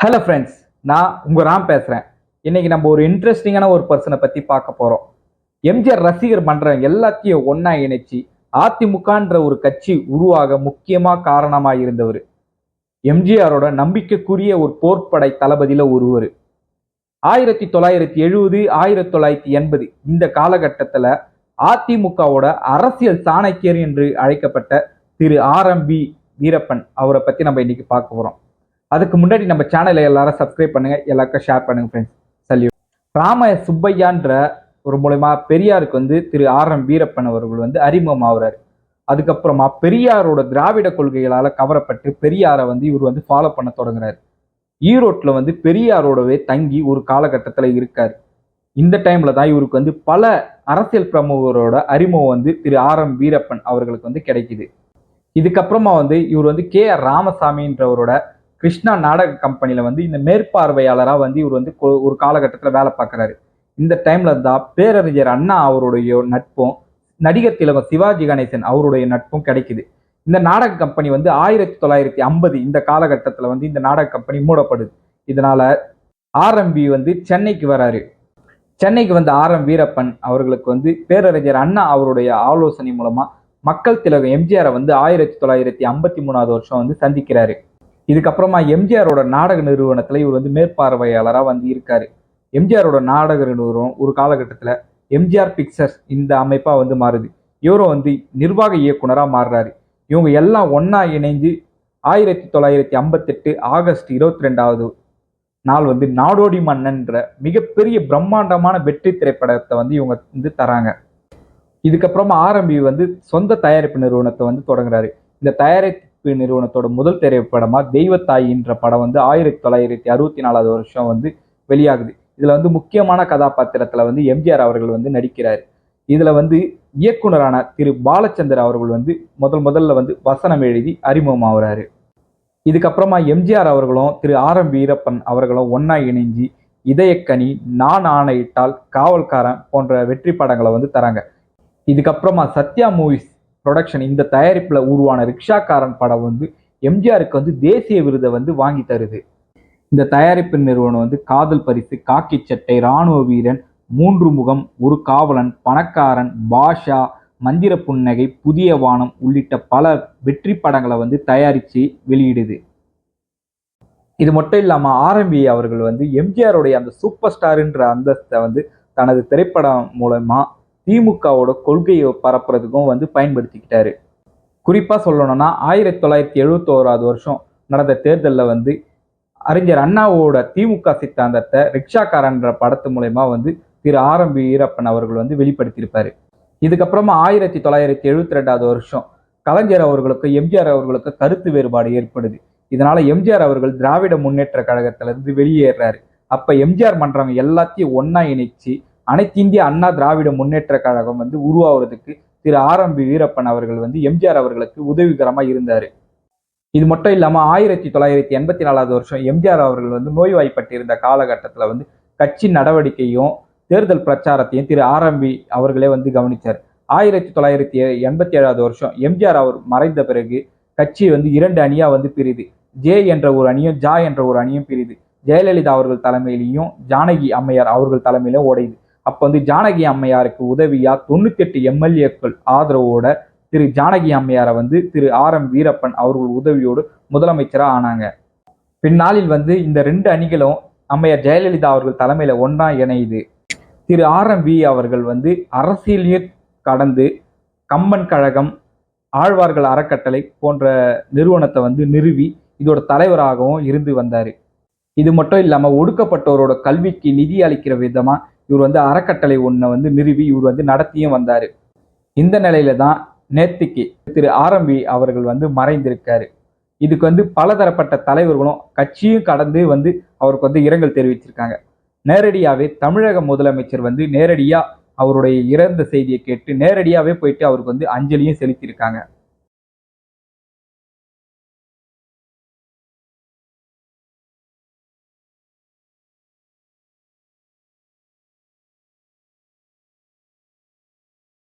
Hello friends நான் உங்கள் ராம் பேசுகிறேன் இன்னைக்கு நம்ம ஒரு இன்ட்ரெஸ்டிங்கான ஒரு பர்சனை பற்றி பார்க்க போகிறோம் எம்ஜிஆர் ரசிகர் மன்றம் எல்லாத்தையும் ஒன்றா இணைச்சி அதிமுகன்ற ஒரு கட்சி உருவாக முக்கியமாக காரணமாக இருந்தவர். எம்ஜிஆரோட நம்பிக்கைக்குரிய ஒரு போர்ப்படை தளபதியில் ஒருவர். ஆயிரத்தி தொள்ளாயிரத்தி எழுபது ஆயிரத்தி தொள்ளாயிரத்தி எண்பது இந்த காலகட்டத்தில் அதிமுகவோட அரசியல் சாணக்கியர் என்று அழைக்கப்பட்ட திரு ஆர் எம் பி வீரப்பன் அவரை பற்றி நம்ம இன்னைக்கு பார்க்க போகிறோம் அதுக்கு முன்னாடி நம்ம சேனலை எல்லாரும் சப்ஸ்கிரைப் பண்ணுங்க எல்லாருக்கும் ஷேர் பண்ணுங்க ஃப்ரெண்ட்ஸ் சல்யூ ராம சுப்பையான்ற ஒரு மூலயமா பெரியாருக்கு வந்து திரு ஆர் எம் வீரப்பன் அவர்கள் வந்து அறிமுகம் ஆகுறாரு. அதுக்கப்புறமா பெரியாரோட திராவிட கொள்கைகளால் கவரப்பட்டு பெரியாரை வந்து இவர் வந்து ஃபாலோ பண்ண தொடங்குறாரு. ஈரோட்டில் வந்து பெரியாரோடவே தங்கி ஒரு காலகட்டத்தில் இருக்கார். இந்த டைமில் தான் இவருக்கு வந்து பல அரசியல் பிரமுகரோட அறிமுகம் வந்து திரு ஆர் எம் வீரப்பன் அவர்களுக்கு வந்து கிடைக்குது. இதுக்கப்புறமா வந்து இவர் வந்து கே ஆர் ராமசாமின்றவரோட கிருஷ்ணா நாடக கம்பெனியில் வந்து இந்த மேற்பார்வையாளராக வந்து இவர் வந்து ஒரு காலகட்டத்தில் வேலை பார்க்குறாரு. இந்த டைம்ல தான் பேரறிஞர் அண்ணா அவருடைய நட்பும் நடிகர் திலகம் சிவாஜி கணேசன் அவருடைய நட்பும் கிடைக்குது. இந்த நாடக கம்பெனி வந்து ஆயிரத்தி தொள்ளாயிரத்தி ஐம்பது இந்த காலகட்டத்தில் வந்து இந்த நாடக கம்பெனி மூடப்படுது. இதனால ஆர்எம்பி வந்து சென்னைக்கு வராரு. சென்னைக்கு வந்த ஆர் எம் வீரப்பன் அவர்களுக்கு வந்து பேரறிஞர் அண்ணா அவருடைய ஆலோசனை மூலமா மக்கள் திலகம் எம்ஜிஆரை வந்து ஆயிரத்தி தொள்ளாயிரத்தி ஐம்பத்தி மூணாவது வருஷம் வந்து சந்திக்கிறாரு. இதுக்கப்புறமா எம்ஜிஆரோட நாடக நிறுவனத்தில் இவர் வந்து மேற்பார்வையாளராக வந்து இருக்காரு. எம்ஜிஆரோட நாடக நிறுவனம் ஒரு காலகட்டத்தில் எம்ஜிஆர் பிக்சர்ஸ் இந்த அமைப்பாக வந்து மாறுது. இவரும் வந்து நிர்வாக இயக்குனராக மாறுறாரு. இவங்க எல்லாம் ஒன்றா இணைஞ்சு ஆயிரத்தி தொள்ளாயிரத்தி ஐம்பத்தெட்டு ஆகஸ்ட் இருபத்தி ரெண்டாவது நாள் வந்து நாடோடி மன்னன்ற மிகப்பெரிய பிரம்மாண்டமான வெற்றி திரைப்படத்தை வந்து இவங்க வந்து தராங்க. இதுக்கப்புறமா ஆரம்பி வந்து சொந்த தயாரிப்பு நிறுவனத்தை வந்து தொடங்குறாரு. இந்த தயாரிப்பு நிறுவனத்தோட முதல் திரைப்படமாக தெய்வத்தாயின்ற படம் வந்து ஆயிரத்தி தொள்ளாயிரத்தி அறுபத்தி நாலாவது வருஷம் வந்து வெளியாகுது. இதில் வந்து முக்கியமான கதாபாத்திரத்தில் வந்து எம்ஜிஆர் அவர்கள் வந்து நடிக்கிறார். இதில் வந்து இயக்குனரான திரு பாலச்சந்தர் அவர்கள் வந்து முதல் முதல்ல வந்து வசனம் எழுதி அறிமுகம் அறிமுகமாகறாரு. இதுக்கப்புறமா எம்ஜிஆர் அவர்களும் திரு ஆர் எம் வீரப்பன் அவர்களும் ஒன்றா இணைஞ்சு இதயக்கனி நான் ஆணையிட்டால் காவல்காரன் போன்ற வெற்றி படங்களை வந்து தராங்க. இதுக்கப்புறமா சத்யா மூவிஸ் ப்ரொடக்ஷன் இந்த தயாரிப்பில் உருவான ரிக்ஷாக்காரன் படம் வந்து எம்ஜிஆருக்கு வந்து தேசிய விருதை வந்து வாங்கி தருது. இந்த தயாரிப்பு நிறுவனம் வந்து காதல் பரிசு காக்கி சட்டை ராணுவ வீரன் மூன்று முகம் ஒரு காவலன் பணக்காரன் பாஷா மந்திர புன்னகை புதிய வானம் உள்ளிட்ட பல வெற்றி படங்களை வந்து தயாரித்து வெளியிடுது. இது மட்டும் இல்லாமல் ஆர்எம்பி அவர்கள் வந்து எம்ஜிஆருடைய அந்த சூப்பர் ஸ்டாருன்ற அந்தஸ்தை வந்து தனது திரைப்படம் மூலமாக திமுகவோட கொள்கையை பரப்புறதுக்கும் வந்து பயன்படுத்திக்கிட்டாரு. குறிப்பாக சொல்லணும்னா ஆயிரத்தி தொள்ளாயிரத்தி எழுபத்தோராவது வருஷம் நடந்த தேர்தலில் வந்து அறிஞர் அண்ணாவோட திமுக சித்தாந்தத்தை ரிக்ஷாக்காரன்ற படத்து மூலயமா வந்து திரு ஆர் எம் வீரப்பன் அவர்கள் வந்து வெளிப்படுத்தியிருப்பார். இதுக்கப்புறமா ஆயிரத்தி தொள்ளாயிரத்தி எழுபத்தி ரெண்டாவது வருஷம் கலைஞர் அவர்களுக்கு எம்ஜிஆர் அவர்களுக்கு கருத்து வேறுபாடு ஏற்படுது. இதனால எம்ஜிஆர் அவர்கள் திராவிட முன்னேற்ற கழகத்திலிருந்து வெளியேறாரு. அப்ப எம்ஜிஆர் மன்றம் எல்லாத்தையும் ஒன்றா இணைச்சு அனைத்து இந்திய அண்ணா திராவிட முன்னேற்ற கழகம் வந்து உருவாவதுக்கு திரு ஆர் எம் வீரப்பன் அவர்கள் வந்து எம்ஜிஆர் அவர்களுக்கு உதவிகரமாக இருந்தார். இது மட்டும் இல்லாமல் ஆயிரத்தி தொள்ளாயிரத்தி எண்பத்தி நாலாவது வருஷம் எம்ஜிஆர் அவர்கள் வந்து நோய்வாய்ப்பட்டிருந்த காலகட்டத்தில் வந்து கட்சி நடவடிக்கையும் தேர்தல் பிரச்சாரத்தையும் திரு ஆரம்பி அவர்களே வந்து கவனிச்சார். ஆயிரத்தி தொள்ளாயிரத்தி எண்பத்தி ஏழாவது வருஷம் எம்ஜிஆர் அவர் மறைந்த பிறகு கட்சி வந்து இரண்டு அணியாக வந்து பிரிது. ஜே என்ற ஒரு அணியும் ஜா என்ற ஒரு அணியும் பிரிது. ஜெயலலிதா அவர்கள் தலைமையிலையும் ஜானகி அம்மையார் அவர்கள் தலைமையிலும் உடையுது அப்போ வந்து ஜானகி அம்மையாருக்கு உதவியா தொண்ணூத்தி எம்எல்ஏக்கள் ஆதரவோட திரு ஜானகி அம்மையாரை வந்து திரு ஆர் எம் வீரப்பன் அவர்கள் உதவியோடு முதலமைச்சராக ஆனாங்க. பின்னாளில் வந்து இந்த ரெண்டு அணிகளும் அம்மையார் ஜெயலலிதா அவர்கள் தலைமையில ஒன்றா இணையுது. திரு ஆர் எம் வி அவர்கள் வந்து அரசியலையே கடந்து கம்பன் கழகம் ஆழ்வார்கள் அறக்கட்டளை போன்ற நிறுவனத்தை வந்து நிறுவி இதோட தலைவராகவும் இருந்து வந்தார். இது மட்டும் இல்லாமல் ஒடுக்கப்பட்டவரோட கல்விக்கு நிதி அளிக்கிற விதமாக இவர் வந்து அறக்கட்டளை ஒன்றை வந்து நிறுவி இவர் வந்து நடத்தியும் வந்தார். இந்த நிலையில தான் நேத்திக்கு திரு ஆரம்பி அவர்கள் வந்து மறைந்திருக்காரு. இதுக்கு வந்து பலதரப்பட்ட தலைவர்களும் கட்சியும் கடந்து வந்து அவருக்கு வந்து இரங்கல் தெரிவிச்சிருக்காங்க. நேரடியாகவே தமிழக முதலமைச்சர் வந்து நேரடியாக அவருடைய இறந்த செய்தியை கேட்டு நேரடியாகவே போயிட்டு அவருக்கு வந்து அஞ்சலியும் செலுத்தியிருக்காங்க.